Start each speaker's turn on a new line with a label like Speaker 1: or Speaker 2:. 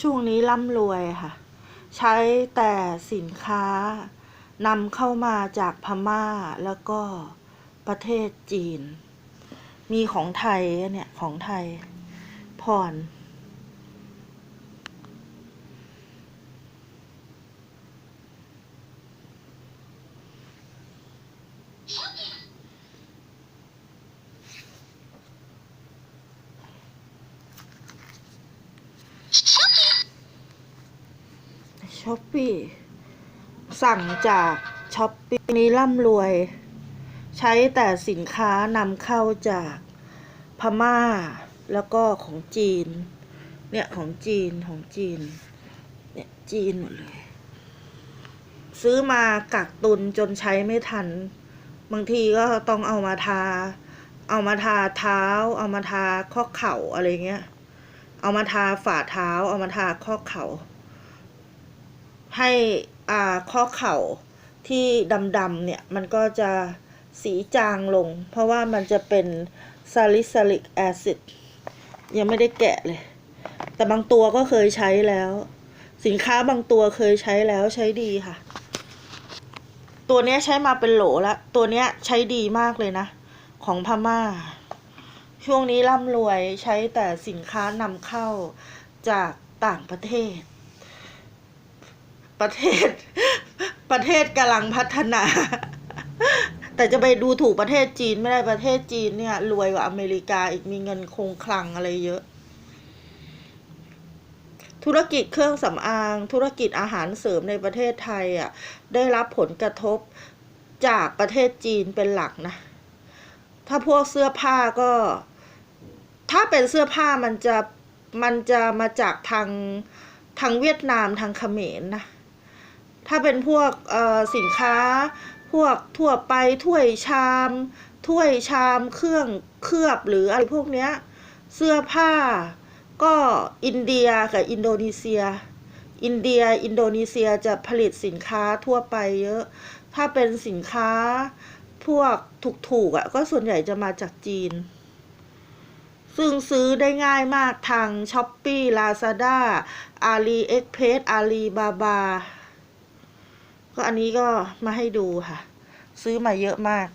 Speaker 1: ช่วงนี้ร่ำรวยค่ะ ใช้แต่สินค้านำเข้ามาจากพม่าแล้วก็ประเทศจีน มีของไทยเนี่ย ของไทยผ่อน ช้อปปี้สั่งจากช้อปปี้นี้ร่ำรวย ใช้แต่สินค้านำเข้าจากพม่า แล้วก็ของจีน เนี่ยของจีนของจีน เนี่ยจีนหมดเลย ซื้อมากักตุนจนใช้ไม่ทัน บางทีก็ต้องเอามาทา เอามาทาเท้า เอามาทาข้อเข่าอะไรเงี้ย เอามาทาฝ่าเท้า เอามาทาข้อเข่า ให้อ่าข้อเข่าที่ดำๆเนี่ย มันก็จะสีจางลง เพราะว่ามันจะเป็นซาลิซิลิกแอซิดยังไม่ได้แกะเลย แต่บางตัวก็เคยใช้แล้ว สินค้าบางตัวเคยใช้แล้วใช้ดีค่ะ ตัวนี้ใช้มาเป็นโหลแล้วตัวนี้ใช้ดีมากเลยนะ ของพม่า ช่วงนี้ร่ำรวยใช้แต่สินค้านำเข้าจากต่างประเทศ ประเทศ ประเทศกำลังพัฒนา แต่จะไปดูถูกประเทศจีนไม่ได้ประเทศจีนเนี่ย รวยกว่าอเมริกาอีกมีเงินคงคลังอะไรเยอะ ธุรกิจเครื่องสำอาง ธุรกิจอาหารเสริมในประเทศไทยอะ ได้รับผลกระทบจากประเทศจีนเป็นหลักนะ ถ้าพวกเสื้อผ้าก็ ถ้าเป็นเสื้อผ้ามันจะมันจะมาจากทางทางเวียดนามทางเขมรนะ ถ้าเป็นพวกสินค้า พวกทั่วไปถ้วยชาม ถ้วยชามเครื่องเคลือบหรืออะไรพวกเนี้ยเสื้อผ้าก็อินเดียกับอินโดนีเซีย อินเดียอินโดนีเซียจะผลิตสินค้าทั่วไปเยอะ ถ้าเป็นสินค้าพวกถูกๆอะก็ส่วนใหญ่จะมาจากจีน ซึ่งซื้อได้ง่ายมากทางช้อปปี้ลาซาด้าอาลีเอ็กเพสอาลีบาบา ก็อันนี้ก็มาให้ดูค่ะ ซื้อมาเยอะมาก